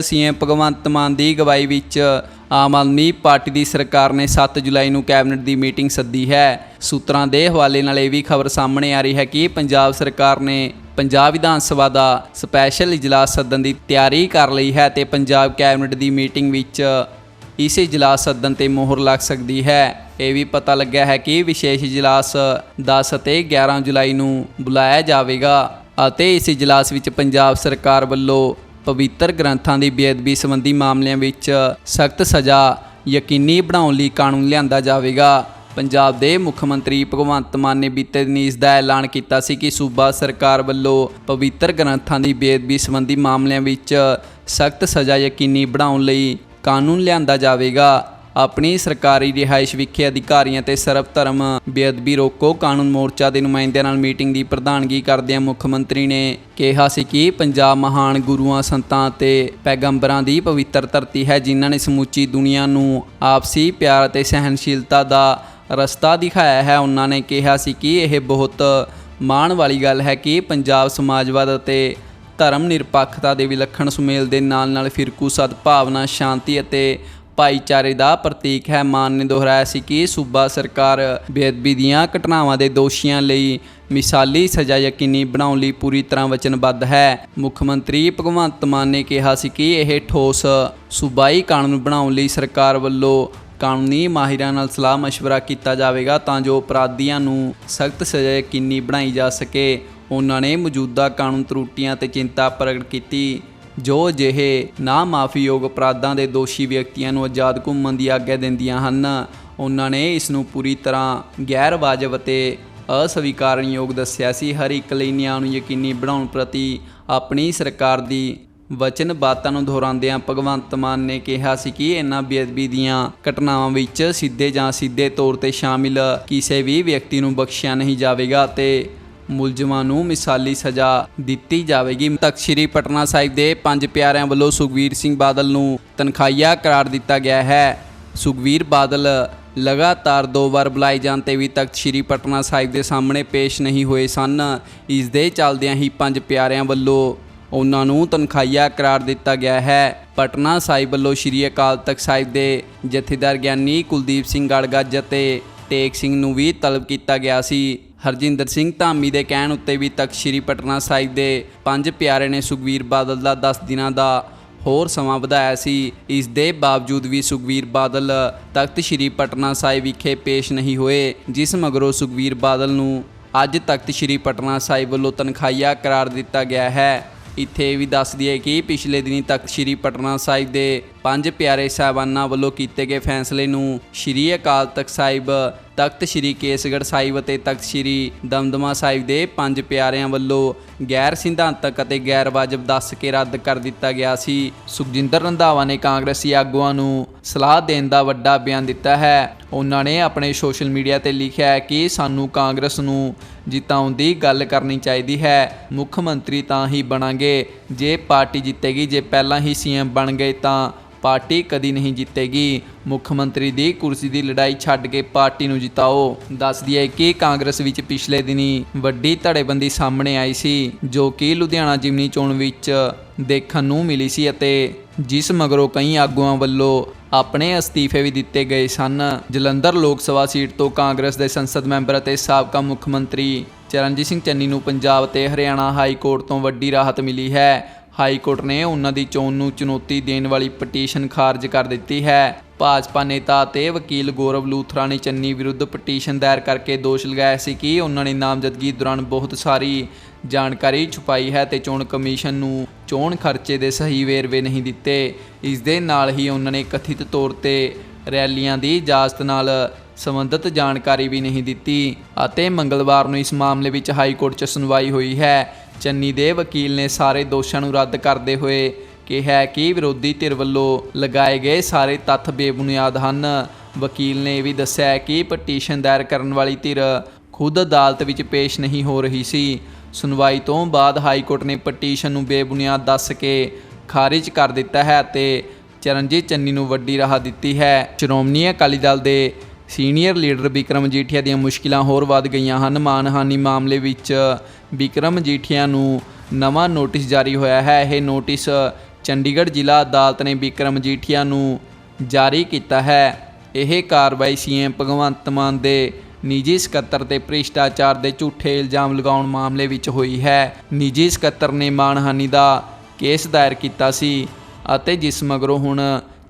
CM Bhagwant Mann ਦੀ ਅਗਵਾਈ ਵਿੱਚ Aam Aadmi party ਦੀ ਸਰਕਾਰ ਨੇ 7 ਜੁਲਾਈ ਨੂੰ ਕੈਬਨਿਟ ਦੀ ਮੀਟਿੰਗ ਸੱਦੀ ਹੈ। ਸੂਤਰਾਂ ਦੇ ਹਵਾਲੇ ਨਾਲ ਇਹ ਵੀ ਖਬਰ ਸਾਹਮਣੇ ਆ ਰਹੀ ਹੈ ਕਿ ਪੰਜਾਬ ਸਰਕਾਰ ਨੇ ਪੰਜਾਬ ਵਿਧਾਨ ਸਭਾ ਦਾ ਸਪੈਸ਼ਲ ਇਜਲਾਸ ਸੱਦਣ ਦੀ ਤਿਆਰੀ ਕਰ ਲਈ ਹੈ ਤੇ ਪੰਜਾਬ ਕੈਬਨਿਟ ਦੀ ਮੀਟਿੰਗ ਵਿੱਚ ਇਸ ਇਜਲਾਸ ਸੱਦਣ ਤੇ ਮੋਹਰ ਲੱਗ ਸਕਦੀ ਹੈ। ਇਹ ਵੀ ਪਤਾ ਲੱਗਿਆ ਹੈ ਕਿ ਵਿਸ਼ੇਸ਼ ਇਜਲਾਸ 10 ਅਤੇ 11 ਜੁਲਾਈ ਨੂੰ ਬੁਲਾਇਆ ਜਾਵੇਗਾ ਅਤੇ ਇਸ ਇਜਲਾਸ ਵਿੱਚ ਪੰਜਾਬ ਸਰਕਾਰ ਵੱਲੋਂ ਪਵਿੱਤਰ ਗ੍ਰੰਥਾਂ ਦੀ ਬੇਅਦਬੀ ਸੰਬੰਧੀ ਮਾਮਲਿਆਂ ਵਿੱਚ ਸਖਤ ਸਜ਼ਾ ਯਕੀਨੀ ਬਣਾਉਣ ਲਈ ਕਾਨੂੰਨ ਲਿਆਂਦਾ ਜਾਵੇਗਾ। ਪੰਜਾਬ ਦੇ ਮੁੱਖ ਮੰਤਰੀ ਭਗਵੰਤ ਮਾਨ ਨੇ ਬੀਤੇ ਦਿਨ ਇਸ ਦਾ ਐਲਾਨ ਕੀਤਾ ਸੀ ਕਿ ਸੂਬਾ ਸਰਕਾਰ ਵੱਲੋਂ ਪਵਿੱਤਰ ਗ੍ਰੰਥਾਂ ਦੀ ਬੇਅਦਬੀ ਸੰਬੰਧੀ ਮਾਮਲਿਆਂ ਵਿੱਚ ਸਖਤ ਸਜ਼ਾ ਯਕੀਨੀ ਬਣਾਉਣ ਲਈ ਕਾਨੂੰਨ ਲਿਆਂਦਾ ਜਾਵੇਗਾ। ਆਪਣੀ ਸਰਕਾਰੀ ਰਿਹਾਇਸ਼ ਵਿਖੇ ਅਧਿਕਾਰੀਆਂ ਤੇ ਸਰਬ ਧਰਮ ਬੇਅਦਬੀ ਰੋਕੋ ਕਾਨੂੰਨ ਮੋਰਚਾ ਦੇ ਨੁਮਾਇੰਦਿਆਂ ਨਾਲ ਮੀਟਿੰਗ ਦੀ ਪ੍ਰਧਾਨਗੀ ਕਰਦਿਆਂ ਮੁੱਖ ਮੰਤਰੀ ਨੇ ਕਿਹਾ ਸੀ ਕਿ ਪੰਜਾਬ ਮਹਾਨ ਗੁਰੂਆਂ, ਸੰਤਾਂ ਅਤੇ ਪੈਗੰਬਰਾਂ ਦੀ ਪਵਿੱਤਰ ਧਰਤੀ ਹੈ, ਜਿਨ੍ਹਾਂ ਨੇ ਸਮੁੱਚੀ ਦੁਨੀਆ ਨੂੰ ਆਪਸੀ ਪਿਆਰ ਅਤੇ ਸਹਿਨਸ਼ੀਲਤਾ ਦਾ ਰਸਤਾ ਦਿਖਾਇਆ ਹੈ। ਉਹਨਾਂ ਨੇ ਕਿਹਾ ਸੀ ਕਿ ਇਹ ਬਹੁਤ ਮਾਣ ਵਾਲੀ ਗੱਲ ਹੈ ਕਿ ਪੰਜਾਬ ਸਮਾਜਵਾਦ ਅਤੇ ਧਰਮ ਨਿਰਪੱਖਤਾ ਦੇ ਵਿਲੱਖਣ ਸੁਮੇਲ ਦੇ ਨਾਲ-ਨਾਲ ਫਿਰਕੂ ਸਦਭਾਵਨਾ, ਸ਼ਾਂਤੀ ਅਤੇ ਭਾਈਚਾਰੇ ਦਾ ਪ੍ਰਤੀਕ ਹੈ। ਮਾਨ ਨੇ ਦੁਹਰਾਇਆ ਸੀ ਕਿ ਸੂਬਾ ਸਰਕਾਰ ਬੇਅਦਬੀ ਦੀਆਂ ਘਟਨਾਵਾਂ ਦੇ ਦੋਸ਼ੀਆਂ ਲਈ ਮਿਸਾਲੀ ਸਜ਼ਾ ਯਕੀਨੀ ਬਣਾਉਣ ਲਈ ਪੂਰੀ ਤਰ੍ਹਾਂ ਵਚਨਬੱਧ ਹੈ। ਮੁੱਖ ਮੰਤਰੀ ਭਗਵੰਤ ਮਾਨ ਨੇ ਕਿਹਾ ਸੀ ਕਿ ਇਹ ਠੋਸ ਸੂਬਾਈ ਕਾਨੂੰਨ ਬਣਾਉਣ ਲਈ ਸਰਕਾਰ ਵੱਲੋਂ ਕਾਨੂੰਨੀ ਮਾਹਿਰਾਂ ਨਾਲ ਸਲਾਹ مشਵਰਾ ਕੀਤਾ ਜਾਵੇਗਾ ਤਾਂ ਜੋ ਅਪਰਾਧੀਆਂ ਨੂੰ ਸਖਤ ਸਜ਼ਾ ਯਕੀਨੀ ਬਣਾਈ ਜਾ ਸਕੇ। ਉਹਨਾਂ ਨੇ ਮੌਜੂਦਾ ਕਾਨੂੰਨ ਤਰੁੱਟੀਆਂ ਤੇ ਚਿੰਤਾ ਪ੍ਰਗਟ ਕੀਤੀ। ਜੋ ਅਜਿਹੇ ਨਾ ਮਾਫੀਯੋਗ ਅਪਰਾਧਾਂ ਦੇ ਦੋਸ਼ੀ ਵਿਅਕਤੀਆਂ ਨੂੰ ਆਜ਼ਾਦ ਘੁੰਮਣ ਦੀ ਆਗਿਆ ਦਿੰਦੀਆਂ ਹਨ, ਉਹਨਾਂ ਨੇ ਇਸ ਨੂੰ ਪੂਰੀ ਤਰ੍ਹਾਂ ਗੈਰ ਵਾਜਬ ਅਤੇ ਅਸਵੀਕਾਰਨਯੋਗ ਦੱਸਿਆ ਸੀ। ਹਰ ਇੱਕ ਲਈ ਨਿਆਂ ਨੂੰ ਯਕੀਨੀ ਬਣਾਉਣ ਪ੍ਰਤੀ ਆਪਣੀ ਸਰਕਾਰ ਦੀ ਵਚਨਬੱਧਤਾ ਨੂੰ ਦੁਹਰਾਉਂਦਿਆਂ ਭਗਵੰਤ ਮਾਨ ਨੇ ਕਿਹਾ ਸੀ ਕਿ ਇਨ੍ਹਾਂ ਬੇਅਦਬੀ ਦੀਆਂ ਘਟਨਾਵਾਂ ਵਿੱਚ ਸਿੱਧੇ ਜਾਂ ਸਿੱਧੇ ਤੌਰ ਤੇ ਸ਼ਾਮਿਲ ਕਿਸੇ ਵੀ ਵਿਅਕਤੀ ਨੂੰ ਬਖਸ਼ਿਆ ਨਹੀਂ ਜਾਵੇਗਾ ਤੇ ਮੁਲਜ਼ਮਾਂ ਨੂੰ ਮਿਸਾਲੀ ਸਜ਼ਾ ਦਿੱਤੀ ਜਾਵੇਗੀ। ਤਖਤ ਸ੍ਰੀ ਪਟਨਾ ਸਾਹਿਬ ਦੇ ਪੰਜ ਪਿਆਰਿਆਂ ਵੱਲੋਂ ਸੁਖਵੀਰ ਸਿੰਘ ਬਾਦਲ ਨੂੰ ਤਨਖਾਹੀਆ ਕਰਾਰ ਦਿੱਤਾ ਗਿਆ ਹੈ। ਸੁਖਵੀਰ ਬਾਦਲ ਲਗਾਤਾਰ ਦੋ ਵਾਰ ਬੁਲਾਏ ਜਾਣ ਤੇ ਵੀ ਤਖਤ ਸ੍ਰੀ ਪਟਨਾ ਸਾਹਿਬ ਦੇ ਸਾਹਮਣੇ ਪੇਸ਼ ਨਹੀਂ ਹੋਏ ਸਨ। ਇਸ ਦੇ ਚੱਲਦਿਆਂ ਹੀ ਪੰਜ ਪਿਆਰਿਆਂ ਵੱਲੋਂ ਉਹਨਾਂ ਨੂੰ ਤਨਖਾਹੀਆ ਕਰਾਰ ਦਿੱਤਾ ਗਿਆ ਹੈ। ਪਟਨਾ ਸਾਹਿਬ ਵੱਲੋਂ ਸ੍ਰੀ ਅਕਾਲ ਤਖਤ ਸਾਹਿਬ ਦੇ ਜਥੇਦਾਰ ਗਿਆਨੀ ਕੁਲਦੀਪ ਸਿੰਘ ਗੜਗੱਜ ਅਤੇ ਟੇਕ ਸਿੰਘ ਨੂੰ ਵੀ ਤਲਬ ਕੀਤਾ ਗਿਆ ਸੀ। ਹਰਜਿੰਦਰ ਸਿੰਘ ਧਾਮੀ ਦੇ ਕਹਿਣ ਉੱਤੇ ਵੀ ਤਖਤ ਸ੍ਰੀ ਪਟਨਾ ਸਾਹਿਬ ਦੇ ਪੰਜ ਪਿਆਰੇ ਨੇ ਸੁਖਵੀਰ ਬਾਦਲ ਦਾ 10 ਦਿਨਾਂ ਦਾ ਹੋਰ ਸਮਾਂ ਵਧਾਇਆ ਸੀ। ਇਸ ਦੇ ਬਾਵਜੂਦ ਵੀ ਸੁਖਵੀਰ ਬਾਦਲ ਤਖਤ ਸ੍ਰੀ ਪਟਨਾ ਸਾਹਿਬ ਵਿਖੇ ਪੇਸ਼ ਨਹੀਂ ਹੋਏ, ਜਿਸ ਮਗਰੋਂ ਸੁਖਵੀਰ ਬਾਦਲ ਨੂੰ ਅੱਜ ਤਖਤ ਸ੍ਰੀ ਪਟਨਾ ਸਾਹਿਬ ਵੱਲੋਂ ਤਨਖਾਹੀਆ ਕਰਾਰ ਦਿੱਤਾ ਗਿਆ ਹੈ। ਇੱਥੇ ਇਹ ਵੀ ਦੱਸ ਦਈਏ ਕਿ ਪਿਛਲੇ ਦਿਨੀ ਤਖਤ ਸ੍ਰੀ ਪਟਨਾ ਸਾਹਿਬ ਦੇ ਪੰਜ ਪਿਆਰੇ ਸਾਹਿਬਾਨਾਂ ਵੱਲੋਂ ਕੀਤੇ ਗਏ ਫੈਸਲੇ ਨੂੰ ਸ੍ਰੀ ਅਕਾਲ ਤਖਤ ਸਾਹਿਬ ਤਖਤ ਸ੍ਰੀ ਕੇਸਗੜ੍ਹ ਸਾਹਿਬ ਅਤੇ ਤਖਤ ਸ੍ਰੀ ਦਮਦਮਾ ਸਾਹਿਬ ਦੇ ਪੰਜ ਪਿਆਰਿਆਂ ਵੱਲੋਂ ਗੈਰ ਸਿਧਾਂਤਕ ਅਤੇ ਗੈਰ ਵਾਜਬ ਦੱਸ ਕੇ ਰੱਦ ਕਰ ਦਿੱਤਾ ਗਿਆ ਸੀ। ਸੁਖਜਿੰਦਰ ਰੰਧਾਵਾ ਨੇ ਕਾਂਗਰਸੀ ਆਗੂਆਂ ਨੂੰ ਸਲਾਹ ਦੇਣ ਦਾ ਵੱਡਾ ਬਿਆਨ ਦਿੱਤਾ ਹੈ। ਉਹਨਾਂ ਨੇ ਆਪਣੇ ਸੋਸ਼ਲ ਮੀਡੀਆ ਤੇ ਲਿਖਿਆ ਹੈ ਕਿ ਸਾਨੂੰ ਕਾਂਗਰਸ ਨੂੰ ਜਿਤਾਉਣ ਦੀ ਗੱਲ ਕਰਨੀ ਚਾਹੀਦੀ ਹੈ। ਮੁੱਖ ਮੰਤਰੀ ਤਾਂ ਹੀ ਬਣਾਂਗੇ। ਜੇ ਪਾਰਟੀ ਜਿੱਤੇਗੀ, ਜੇ ਪਹਿਲਾਂ ਹੀ ਸੀਐਮ ਬਣ ਗਏ ਤਾਂ ਪਾਰਟੀ ਕਦੀ ਨਹੀਂ ਜਿੱਤੇਗੀ। ਮੁੱਖ ਮੰਤਰੀ ਦੀ ਕੁਰਸੀ ਦੀ ਲੜਾਈ ਛੱਡ ਕੇ ਪਾਰਟੀ ਨੂੰ ਜਿਤਾਓ। ਦੱਸਦੀ ਹੈ ਕਿ ਕਾਂਗਰਸ ਵਿੱਚ ਪਿਛਲੇ ਦਿਨੀ ਵੱਡੀ ਧੜੇਬੰਦੀ ਸਾਹਮਣੇ ਆਈ ਸੀ, ਜੋ ਕਿ ਲੁਧਿਆਣਾ ਜਿਮਨੀ ਚੋਣ ਵਿੱਚ ਦੇਖਣ ਨੂੰ ਮਿਲੀ ਸੀ ਅਤੇ ਜਿਸ ਮਗਰੋਂ ਕਈ ਆਗੂਆਂ ਵੱਲੋਂ ਆਪਣੇ ਅਸਤੀਫੇ ਵੀ ਦਿੱਤੇ ਗਏ ਸਨ। ਜਲੰਧਰ ਲੋਕ ਸਭਾ ਸੀਟ ਤੋਂ ਕਾਂਗਰਸ ਦੇ ਸੰਸਦ ਮੈਂਬਰ ਅਤੇ ਸਾਬਕਾ ਮੁੱਖ ਮੰਤਰੀ ਚਰਨਜੀਤ ਸਿੰਘ ਚੰਨੀ ਨੂੰ ਪੰਜਾਬ ਤੇ ਹਰਿਆਣਾ ਹਾਈ ਕੋਰਟ ਤੋਂ ਵੱਡੀ ਰਾਹਤ ਮਿਲੀ ਹੈ। ਹਾਈ ਕੋਰਟ ਨੇ ਉਹਨਾਂ ਦੀ ਚੋਣ ਨੂੰ ਚੁਣੌਤੀ ਦੇਣ ਵਾਲੀ ਪਟੀਸ਼ਨ ਖਾਰਜ ਕਰ ਦਿੱਤੀ ਹੈ। ਭਾਜਪਾ ਨੇਤਾ ਤੇ ਵਕੀਲ ਗੌਰਵ ਲੂਥਰਾ ਨੇ ਚੰਨੀ ਵਿਰੁੱਧ ਪਟੀਸ਼ਨ ਦਾਇਰ ਕਰਕੇ ਦੋਸ਼ ਲਗਾਇਆ ਸੀ ਕਿ ਉਹਨਾਂ ਨੇ ਨਾਮਜ਼ਦਗੀ ਦੌਰਾਨ ਬਹੁਤ ਸਾਰੀ ਜਾਣਕਾਰੀ ਛੁਪਾਈ ਹੈ ਤੇ ਚੋਣ ਕਮਿਸ਼ਨ ਨੂੰ ਚੋਣ ਖਰਚੇ ਦੇ ਸਹੀ ਵੇਰਵੇ ਨਹੀਂ ਦਿੱਤੇ। ਇਸ ਦੇ ਨਾਲ ਹੀ ਉਹਨਾਂ ਨੇ ਕਥਿਤ ਤੌਰ ਤੇ ਰੈਲੀਆਂ ਦੀ ਇਜਾਜ਼ਤ ਨਾਲ ਸੰਬੰਧਿਤ ਜਾਣਕਾਰੀ ਵੀ ਨਹੀਂ ਦਿੱਤੀ ਅਤੇ ਮੰਗਲਵਾਰ ਨੂੰ ਇਸ ਮਾਮਲੇ ਵਿੱਚ ਹਾਈ ਕੋਰਟ 'ਚ ਸੁਣਵਾਈ ਹੋਈ ਹੈ। ਚੰਨੀ ਦੇ ਵਕੀਲ ਨੇ ਸਾਰੇ ਦੋਸ਼ਾਂ ਨੂੰ ਰੱਦ ਕਰਦੇ ਹੋਏ ਕਿਹਾ ਕਿ ਵਿਰੋਧੀ ਧਿਰ ਵੱਲੋਂ ਲਗਾਏ ਗਏ ਸਾਰੇ ਤੱਥ ਬੇਬੁਨਿਆਦ ਹਨ। ਵਕੀਲ ਨੇ ਇਹ ਵੀ ਦੱਸਿਆ ਕਿ ਪਟੀਸ਼ਨ ਦਾਇਰ ਕਰਨ ਵਾਲੀ ਧਿਰ ਖੁਦ ਅਦਾਲਤ ਵਿੱਚ ਪੇਸ਼ ਨਹੀਂ ਹੋ ਰਹੀ ਸੀ। ਸੁਣਵਾਈ ਤੋਂ ਬਾਅਦ ਹਾਈ ਕੋਰਟ ਨੇ ਪਟੀਸ਼ਨ ਨੂੰ ਬੇਬੁਨਿਆਦ ਦੱਸ ਕੇ ਖਾਰਿਜ ਕਰ ਦਿੱਤਾ ਹੈ ਅਤੇ ਚਰਨਜੀਤ ਚੰਨੀ ਨੂੰ ਵੱਡੀ ਰਾਹਤ ਦਿੱਤੀ ਹੈ। ਸ਼੍ਰੋਮਣੀ ਅਕਾਲੀ ਦਲ ਦੇ ਸੀਨੀਅਰ ਲੀਡਰ ਵਿਕਰਮ ਜੀਠੀਆ ਦੀਆਂ ਮੁਸ਼ਕਿਲਾਂ ਹੋਰ ਵੱਧ ਗਈਆਂ ਹਨ। ਮਾਨਹਾਨੀ ਮਾਮਲੇ ਵਿੱਚ ਵਿਕਰਮ ਜੀਠੀਆ ਨੂੰ ਨਵਾਂ ਨੋਟਿਸ ਜਾਰੀ ਹੋਇਆ ਹੈ। ਇਹ ਨੋਟਿਸ ਚੰਡੀਗੜ੍ਹ ਜ਼ਿਲ੍ਹਾ ਅਦਾਲਤ ਨੇ ਵਿਕਰਮ ਜੀਠੀਆ ਨੂੰ ਜਾਰੀ ਕੀਤਾ ਹੈ। ਇਹ ਕਾਰਵਾਈ ਸੀਐਮ ਭਗਵੰਤ ਮਾਨ ਦੇ ਨਿੱਜੀ ਸਕੱਤਰ ਤੇ ਭ੍ਰਿਸ਼ਟਾਚਾਰ ਦੇ ਝੂਠੇ ਇਲਜ਼ਾਮ ਲਗਾਉਣ ਮਾਮਲੇ ਵਿੱਚ ਹੋਈ ਹੈ। ਨਿੱਜੀ ਸਕੱਤਰ ਨੇ ਮਾਨਹਾਨੀ ਦਾ ਕੇਸ ਦਾਇਰ ਕੀਤਾ ਸੀ ਅਤੇ ਜਿਸ ਮਗਰੋਂ ਹੁਣ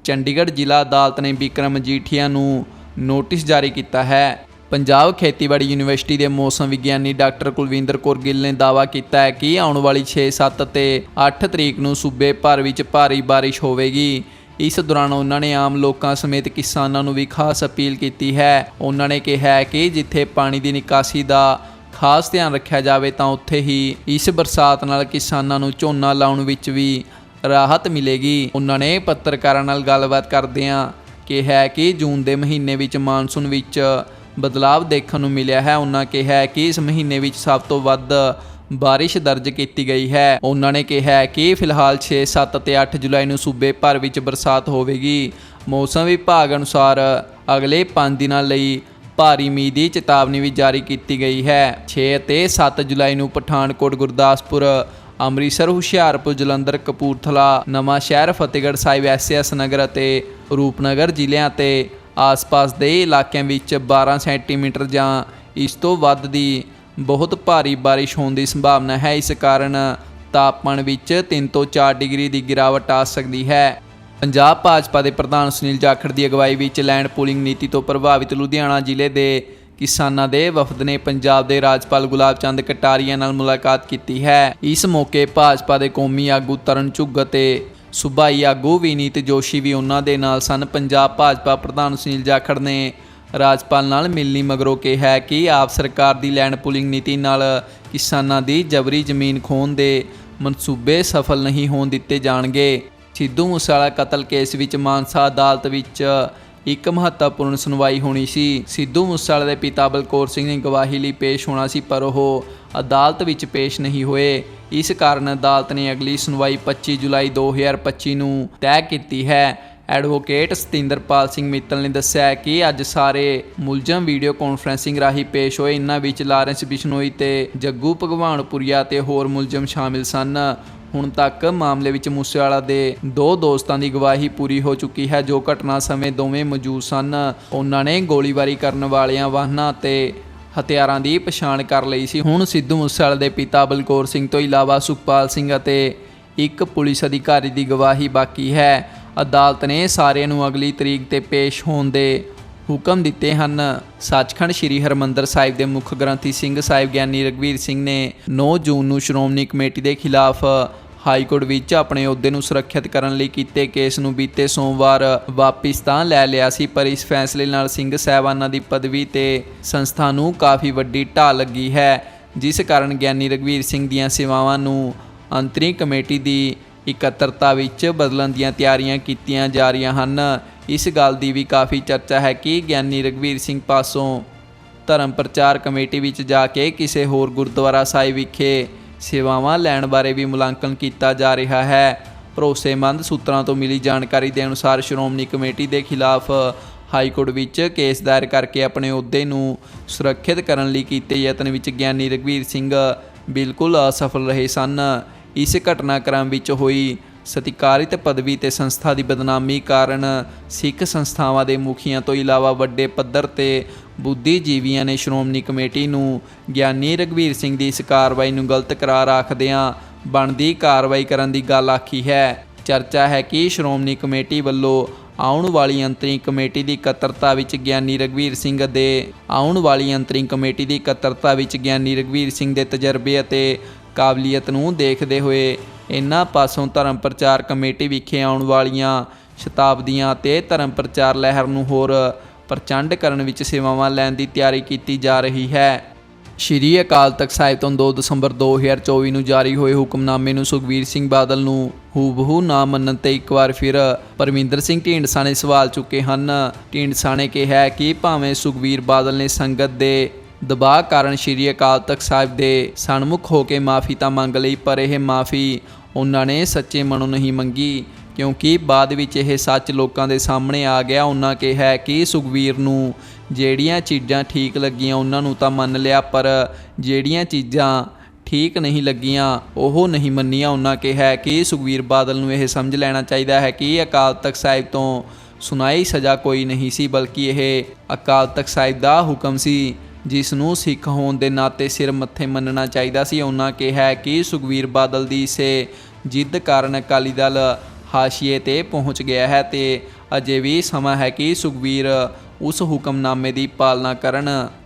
ਚੰਡੀਗੜ੍ਹ ਜ਼ਿਲ੍ਹਾ ਅਦਾਲਤ ਨੇ ਵਿਕਰਮ ਜੀਠੀਆ ਨੂੰ ਨੋਟਿਸ ਜਾਰੀ ਕੀਤਾ ਹੈ। ਪੰਜਾਬ ਖੇਤੀਬਾੜੀ ਯੂਨੀਵਰਸਿਟੀ ਦੇ ਮੌਸਮ ਵਿਗਿਆਨੀ ਡਾਕਟਰ ਕੁਲਵਿੰਦਰ ਕੌਰ ਗਿੱਲ ਨੇ ਦਾਅਵਾ ਕੀਤਾ ਹੈ ਕਿ ਆਉਣ ਵਾਲੀ 6, 7 ਤੇ 8 ਤਰੀਕ ਨੂੰ ਸੂਬੇ ਭਰ ਵਿੱਚ ਭਾਰੀ ਬਾਰਿਸ਼ ਹੋਵੇਗੀ। ਇਸ ਦੌਰਾਨ ਉਹਨਾਂ ਨੇ ਆਮ ਲੋਕਾਂ ਸਮੇਤ ਕਿਸਾਨਾਂ ਨੂੰ ਵੀ ਖਾਸ ਅਪੀਲ ਕੀਤੀ ਹੈ। ਉਹਨਾਂ ਨੇ ਕਿਹਾ ਕਿ ਜਿੱਥੇ ਪਾਣੀ ਦੀ ਨਿਕਾਸੀ ਦਾ ਖਾਸ ਧਿਆਨ ਰੱਖਿਆ ਜਾਵੇ ਤਾਂ ਉੱਥੇ ਹੀ ਇਸ ਬਰਸਾਤ ਨਾਲ ਕਿਸਾਨਾਂ ਨੂੰ ਝੋਨਾ ਲਾਉਣ ਵਿੱਚ ਵੀ ਰਾਹਤ ਮਿਲੇਗੀ। ਉਹਨਾਂ ਨੇ ਪੱਤਰਕਾਰਾਂ ਨਾਲ ਗੱਲਬਾਤ ਕਰਦਿਆਂ ਕਿਹਾ ਕਿ ਜੂਨ ਦੇ ਮਹੀਨੇ ਵਿੱਚ ਮਾਨਸੂਨ ਵਿੱਚ ਬਦਲਾਵ ਦੇਖਣ ਨੂੰ ਮਿਲਿਆ ਹੈ। ਉਹਨਾਂ ਕਿਹਾ ਕਿ ਇਸ ਮਹੀਨੇ ਵਿੱਚ ਸਭ ਤੋਂ ਵੱਧ ਬਾਰਿਸ਼ ਦਰਜ ਕੀਤੀ ਗਈ ਹੈ। ਉਹਨਾਂ ਨੇ ਕਿਹਾ ਕਿ ਫਿਲਹਾਲ 6, 7 ਅਤੇ 8 ਜੁਲਾਈ ਨੂੰ ਸੂਬੇ ਭਰ ਵਿੱਚ ਬਰਸਾਤ ਹੋਵੇਗੀ। ਮੌਸਮ ਵਿਭਾਗ ਅਨੁਸਾਰ ਅਗਲੇ 5 ਦਿਨਾਂ ਲਈ ਭਾਰੀ ਮੀਂਹ ਦੀ ਚੇਤਾਵਨੀ ਵੀ ਜਾਰੀ ਕੀਤੀ ਗਈ ਹੈ। 6 ਅਤੇ 7 ਜੁਲਾਈ ਨੂੰ ਪਠਾਨਕੋਟ ਗੁਰਦਾਸਪੁਰ ਅੰਮ੍ਰਿਤਸਰ, ਹੁਸ਼ਿਆਰਪੁਰ, ਜਲੰਧਰ, ਕਪੂਰਥਲਾ, ਨਵਾਂ ਸ਼ਹਿਰ, ਫਤਿਹਗੜ੍ਹ ਸਾਹਿਬ, ਐਸਐਸ ਨਗਰ ਅਤੇ ਰੂਪਨਗਰ ਜ਼ਿਲ੍ਹਿਆਂ ਤੇ ਆਸ-ਪਾਸ ਦੇ ਇਲਾਕਿਆਂ ਵਿੱਚ 12 ਸੈਂਟੀਮੀਟਰ ਜਾਂ ਇਸ ਤੋਂ ਵੱਧ ਦੀ ਬਹੁਤ ਭਾਰੀ ਬਾਰਿਸ਼ ਹੋਣ ਦੀ ਸੰਭਾਵਨਾ ਹੈ। ਇਸ ਕਾਰਨ ਤਾਪਮਾਨ ਵਿੱਚ 3 ਤੋਂ 4 ਡਿਗਰੀ ਦੀ ਗਿਰਾਵਟ ਆ ਸਕਦੀ ਹੈ। ਪੰਜਾਬ ਭਾਜਪਾ ਦੇ ਪ੍ਰਧਾਨ ਸੁਨੀਲ ਜਾਖੜ ਦੀ ਅਗਵਾਈ ਵਿੱਚ ਲੈਂਡ ਪੂਲਿੰਗ ਨੀਤੀ ਤੋਂ ਪ੍ਰਭਾਵਿਤ ਲੁਧਿਆਣਾ ਜ਼ਿਲ੍ਹੇ ਦੇ ਕਿਸਾਨਾਂ ਦੇ ਵਫਦ ਨੇ ਪੰਜਾਬ ਦੇ ਰਾਜਪਾਲ ਗੁਲਾਬ ਚੰਦ ਕਟਾਰੀਆ ਨਾਲ ਮੁਲਾਕਾਤ ਕੀਤੀ ਹੈ। ਇਸ ਮੌਕੇ ਭਾਜਪਾ ਦੇ ਕੌਮੀ ਆਗੂ ਤਰਨ ਝੁੱਗ ਅਤੇ ਸੂਬਾਈ ਆਗੂ ਵਿਨੀਤ ਜੋਸ਼ੀ ਵੀ ਉਹਨਾਂ ਦੇ ਨਾਲ ਸਨ। ਪੰਜਾਬ ਭਾਜਪਾ ਪ੍ਰਧਾਨ ਸੁਨੀਲ ਜਾਖੜ ਨੇ ਰਾਜਪਾਲ ਨਾਲ ਮਿਲਣੀ ਮਗਰੋਂ ਕਿਹਾ ਕਿ ਆਪ ਸਰਕਾਰ ਦੀ ਲੈਂਡ ਪੁਲਿੰਗ ਨੀਤੀ ਨਾਲ ਕਿਸਾਨਾਂ ਦੀ ਜਬਰੀ ਜ਼ਮੀਨ ਖੋਹਣ ਦੇ ਮਨਸੂਬੇ ਸਫਲ ਨਹੀਂ ਹੋਣ ਦਿੱਤੇ ਜਾਣਗੇ। ਸਿੱਧੂ ਮੂਸੇਵਾਲਾ ਕਤਲ ਕੇਸ ਵਿੱਚ ਮਾਨਸਾ ਅਦਾਲਤ ਵਿੱਚ ਇੱਕ ਮਹੱਤਵਪੂਰਨ ਸੁਣਵਾਈ ਹੋਣੀ ਸੀ। ਸਿੱਧੂ ਮੂਸੇਵਾਲੇ ਦੇ ਪਿਤਾ ਬਲਕੌਰ ਸਿੰਘ ਨੇ ਗਵਾਹੀ ਲਈ ਪੇਸ਼ ਹੋਣਾ ਸੀ, ਪਰ ਉਹ ਅਦਾਲਤ ਵਿੱਚ ਪੇਸ਼ ਨਹੀਂ ਹੋਏ। ਇਸ ਕਾਰਨ ਅਦਾਲਤ ਨੇ ਅਗਲੀ ਸੁਣਵਾਈ 25 ਜੁਲਾਈ 2025 ਨੂੰ ਤੈਅ ਕੀਤੀ ਹੈ। ਐਡਵੋਕੇਟ ਸਤਿੰਦਰਪਾਲ ਸਿੰਘ ਮਿੱਤਲ ਨੇ ਦੱਸਿਆ ਕਿ ਅੱਜ ਸਾਰੇ ਮੁਲਜ਼ਮ ਵੀਡੀਓ ਕਾਨਫਰੈਂਸਿੰਗ ਰਾਹੀਂ ਪੇਸ਼ ਹੋਏ ਇਨ੍ਹਾਂ ਵਿੱਚ ਲਾਰੈਂਸ ਬਿਸ਼ਨੋਈ ਤੇ ਜੱਗੂ ਭਗਵਾਨਪੁਰੀਆ ਤੇ ਹੋਰ ਮੁਲਜ਼ਮ ਸ਼ਾਮਿਲ ਸਨ। ਹੁਣ ਤੱਕ ਮਾਮਲੇ ਵਿੱਚ ਮੂਸੇਵਾਲਾ ਦੇ ਦੋ ਦੋਸਤਾਂ ਦੀ ਗਵਾਹੀ ਪੂਰੀ ਹੋ ਚੁੱਕੀ ਹੈ, ਜੋ ਘਟਨਾ ਸਮੇਂ ਦੋਵੇਂ ਮੌਜੂਦ ਸਨ। ਉਹਨਾਂ ਨੇ ਗੋਲੀਬਾਰੀ ਕਰਨ ਵਾਲਿਆਂ ਵਾਹਨਾਂ ਤੇ ਹਥਿਆਰਾਂ ਦੀ ਪਛਾਣ ਕਰ ਲਈ ਸੀ। ਹੁਣ ਸਿੱਧੂ ਮੂਸੇਵਾਲੇ ਦੇ ਪਿਤਾ ਬਲਕੌਰ ਸਿੰਘ ਤੋਂ ਇਲਾਵਾ ਸੁਖਪਾਲ ਸਿੰਘ ਅਤੇ ਇੱਕ ਪੁਲਿਸ ਅਧਿਕਾਰੀ ਦੀ ਗਵਾਹੀ ਬਾਕੀ ਹੈ। ਅਦਾਲਤ ਨੇ ਸਾਰਿਆਂ ਨੂੰ ਅਗਲੀ ਤਰੀਕ ਤੇ ਪੇਸ਼ ਹੋਣ ਦੇ ਹੁਕਮ ਦਿੱਤੇ ਹਨ। ਸੱਚਖੰਡ ਸ੍ਰੀ ਹਰਮੰਦਰ ਸਾਹਿਬ ਦੇ ਮੁੱਖ ਗ੍ਰੰਥੀ ਸਿੰਘ ਸਾਹਿਬ ਗਿਆਨੀ ਰਗਵੀਰ ਸਿੰਘ ਨੇ 9 ਜੂਨ ਨੂੰ ਸ਼੍ਰੋਮਣੀ ਕਮੇਟੀ ਦੇ ਖਿਲਾਫ ਹਾਈ ਕੋਰਟ ਵਿੱਚ ਆਪਣੇ ਅਹੁਦੇ ਨੂੰ ਸੁਰੱਖਿਅਤ ਕਰਨ ਲਈ ਕੀਤੇ ਕੇਸ ਨੂੰ ਬੀਤੇ ਸੋਮਵਾਰ ਵਾਪਿਸ ਤਾਂ ਲੈ ਲਿਆ ਸੀ, ਪਰ ਇਸ ਫੈਸਲੇ ਨਾਲ ਸਿੰਘ ਸਾਹਿਬਾਨਾਂ ਦੀ ਪਦਵੀ ਤੇ ਸੰਸਥਾ ਨੂੰ ਕਾਫੀ ਵੱਡੀ ਢਾਹ ਲੱਗੀ ਹੈ, ਜਿਸ ਕਾਰਨ ਗਿਆਨੀ ਰਗਵੀਰ ਸਿੰਘ ਦੀਆਂ ਸੇਵਾਵਾਂ ਨੂੰ ਅੰਤਰੀ ਕਮੇਟੀ ਦੀ ਇਕੱਤਰਤਾ ਵਿੱਚ ਬਦਲਣ ਦੀਆਂ ਤਿਆਰੀਆਂ ਕੀਤੀਆਂ ਜਾ ਰਹੀਆਂ ਹਨ। ਇਸ ਗੱਲ ਦੀ ਵੀ ਕਾਫੀ ਚਰਚਾ ਹੈ ਕਿ ਗਿਆਨੀ ਰਗਵੀਰ ਸਿੰਘ ਪਾਸੋਂ ਧਰਮ ਪ੍ਰਚਾਰ ਕਮੇਟੀ ਵਿੱਚ ਜਾ ਕੇ ਕਿਸੇ ਹੋਰ ਗੁਰਦੁਆਰਾ ਸਾਹਿਬ ਵਿਖੇ ਸੇਵਾਵਾਂ ਲੈਣ ਬਾਰੇ ਵੀ ਮੁਲਾਂਕਣ ਕੀਤਾ ਜਾ ਰਿਹਾ ਹੈ। ਭਰੋਸੇਮੰਦ ਸੂਤਰਾਂ ਤੋਂ ਮਿਲੀ ਜਾਣਕਾਰੀ ਦੇ ਅਨੁਸਾਰ ਸ਼੍ਰੋਮਣੀ ਕਮੇਟੀ ਦੇ ਖਿਲਾਫ ਹਾਈ ਕੋਰਟ ਵਿੱਚ ਕੇਸ ਦਾਇਰ ਕਰਕੇ ਆਪਣੇ ਅਹੁਦੇ ਨੂੰ ਸੁਰੱਖਿਅਤ ਕਰਨ ਲਈ ਕੀਤੇ ਯਤਨ ਵਿੱਚ ਗਿਆਨੀ ਰਗਵੀਰ ਸਿੰਘ ਬਿਲਕੁਲ ਅਸਫਲ ਰਹੇ ਸਨ। ਇਸ ਘਟਨਾਕ੍ਰਮ ਵਿੱਚ ਹੋਈ ਸਤਿਕਾਰਿਤ ਪਦਵੀ ਤੇ ਸੰਸਥਾ ਦੀ ਬਦਨਾਮੀ ਕਾਰਨ ਸਿੱਖ ਸੰਸਥਾਵਾਂ ਦੇ ਮੁਖੀਆਂ ਤੋਂ ਇਲਾਵਾ ਵੱਡੇ ਪੱਧਰ ਤੇ ਬੁੱਧੀਜੀਵੀਆਂ ਨੇ ਸ਼੍ਰੋਮਣੀ ਕਮੇਟੀ ਨੂੰ ਗਿਆਨੀ ਰਗਵੀਰ ਸਿੰਘ ਦੀ ਇਸ ਕਾਰਵਾਈ ਨੂੰ ਗਲਤ ਕਰਾਰ ਆਖਦਿਆਂ ਬਣਦੀ ਕਾਰਵਾਈ ਕਰਨ ਦੀ ਗੱਲ ਆਖੀ ਹੈ। ਚਰਚਾ ਹੈ ਕਿ ਸ਼੍ਰੋਮਣੀ ਕਮੇਟੀ ਵੱਲੋਂ ਆਉਣ ਵਾਲੀ ਅੰਤਰਿੰਗ ਕਮੇਟੀ ਦੀ ਇਕੱਤਰਤਾ ਵਿੱਚ ਗਿਆਨੀ ਰਗਵੀਰ ਸਿੰਘ ਦੇ ਆਉਣ ਵਾਲੀ ਅੰਤਰਿੰਗ ਕਮੇਟੀ ਦੀ ਇਕੱਤਰਤਾ ਵਿੱਚ ਗਿਆਨੀ ਰਗਵੀਰ ਸਿੰਘ ਦੇ ਤਜਰਬੇ ਅਤੇ ਕਾਬਲੀਅਤ ਨੂੰ ਦੇਖਦੇ ਹੋਏ ਇਨ੍ਹਾਂ ਪਾਸੋਂ ਧਰਮ ਪ੍ਰਚਾਰ ਕਮੇਟੀ ਵਿਖੇ ਆਉਣ ਵਾਲੀਆਂ ਸ਼ਤਾਬਦੀਆਂ ਤੇ ਧਰਮ ਪ੍ਰਚਾਰ ਲਹਿਰ ਨੂੰ ਹੋਰ ਪ੍ਰਚੰਡ ਕਰਨ ਵਿੱਚ ਸੇਵਾਵਾਂ ਲੈਣ ਦੀ ਤਿਆਰੀ ਕੀਤੀ ਜਾ ਰਹੀ ਹੈ। ਸ਼੍ਰੀ ਅਕਾਲ ਤਖਤ ਸਾਹਿਬ ਤੋਂ 2 ਦਸੰਬਰ 2024 ਨੂੰ ਜਾਰੀ ਹੋਏ ਹੁਕਮਨਾਮੇ ਨੂੰ ਸੁਖਬੀਰ ਸਿੰਘ ਬਾਦਲ ਨੂੰ ਹੂਬਹੂ ਨਾ ਮੰਨਣ ਤੇ ਇੱਕ ਵਾਰ ਫਿਰ ਪਰਮਿੰਦਰ ਸਿੰਘ ਢੀਂਡਸਾ ਨੇ ਸਵਾਲ ਚੁੱਕੇ ਹਨ। ਢੀਂਡਸਾ ਨੇ ਕਿਹਾ ਕਿ ਭਾਵੇਂ ਸੁਖਬੀਰ ਬਾਦਲ ਨੇ ਸੰਗਤ ਦੇ ਦਬਾਅ ਕਾਰਨ ਸ਼੍ਰੀ ਅਕਾਲ ਤਖਤ ਸਾਹਿਬ ਦੇ ਸਨਮੁਖ ਹੋ ਕੇ ਮਾਫੀ ਤਾਂ ਮੰਗ ਲਈ, ਪਰ ਇਹ ਮਾਫੀ ਉਹਨਾਂ ਨੇ ਸੱਚੇ ਮਨੋਂ ਨਹੀਂ ਮੰਗੀ, ਕਿਉਂਕਿ ਬਾਅਦ ਵਿੱਚ ਇਹ ਸੱਚ ਲੋਕਾਂ ਦੇ ਸਾਹਮਣੇ ਆ ਗਿਆ। ਉਹਨਾਂ ਕਿਹਾ ਕਿ ਸੁਖਵੀਰ ਨੂੰ ਜਿਹੜੀਆਂ ਚੀਜ਼ਾਂ ਠੀਕ ਲੱਗੀਆਂ ਉਹਨਾਂ ਨੂੰ ਤਾਂ ਮੰਨ ਲਿਆ, ਪਰ ਜਿਹੜੀਆਂ ਚੀਜ਼ਾਂ ਠੀਕ ਨਹੀਂ ਲੱਗੀਆਂ ਉਹ ਨਹੀਂ ਮੰਨੀਆਂ। ਉਹਨਾਂ ਕਿਹਾ ਕਿ ਸੁਖਵੀਰ ਬਾਦਲ ਨੂੰ ਇਹ ਸਮਝ ਲੈਣਾ ਚਾਹੀਦਾ ਹੈ ਕਿ ਅਕਾਲ ਤਖਤ ਸਾਹਿਬ ਤੋਂ ਸੁਣਾਈ ਸਜ਼ਾ ਕੋਈ ਨਹੀਂ ਸੀ, ਬਲਕਿ ਇਹ ਅਕਾਲ ਤਖਤ ਸਾਹਿਬ ਦਾ ਹੁਕਮ ਸੀ। ਜਿਸ ਨੂੰ ਸਿੱਖ ਹੋਣ ਦੇ ਨਾਤੇ ਸਿਰ ਮੱਥੇ ਮੰਨਣਾ ਚਾਹੀਦਾ ਸੀ, ਉਹਨਾਂ ਕਿਹਾ ਕਿ ਸੁਖਵੀਰ ਬਾਦਲ ਦੀ ਇਸੇ ਜਿੱਦ ਕਾਰਨ ਅਕਾਲੀ ਦਲ ਹਾਸ਼ੀਏ ਤੇ ਪਹੁੰਚ ਗਿਆ ਹੈ ਤੇ ਅਜੇ ਵੀ ਸਮਾਂ ਹੈ ਕਿ ਸੁਖਵੀਰ ਉਸ ਹੁਕਮਨਾਮੇ ਦੀ ਪਾਲਣਾ ਕਰਨ।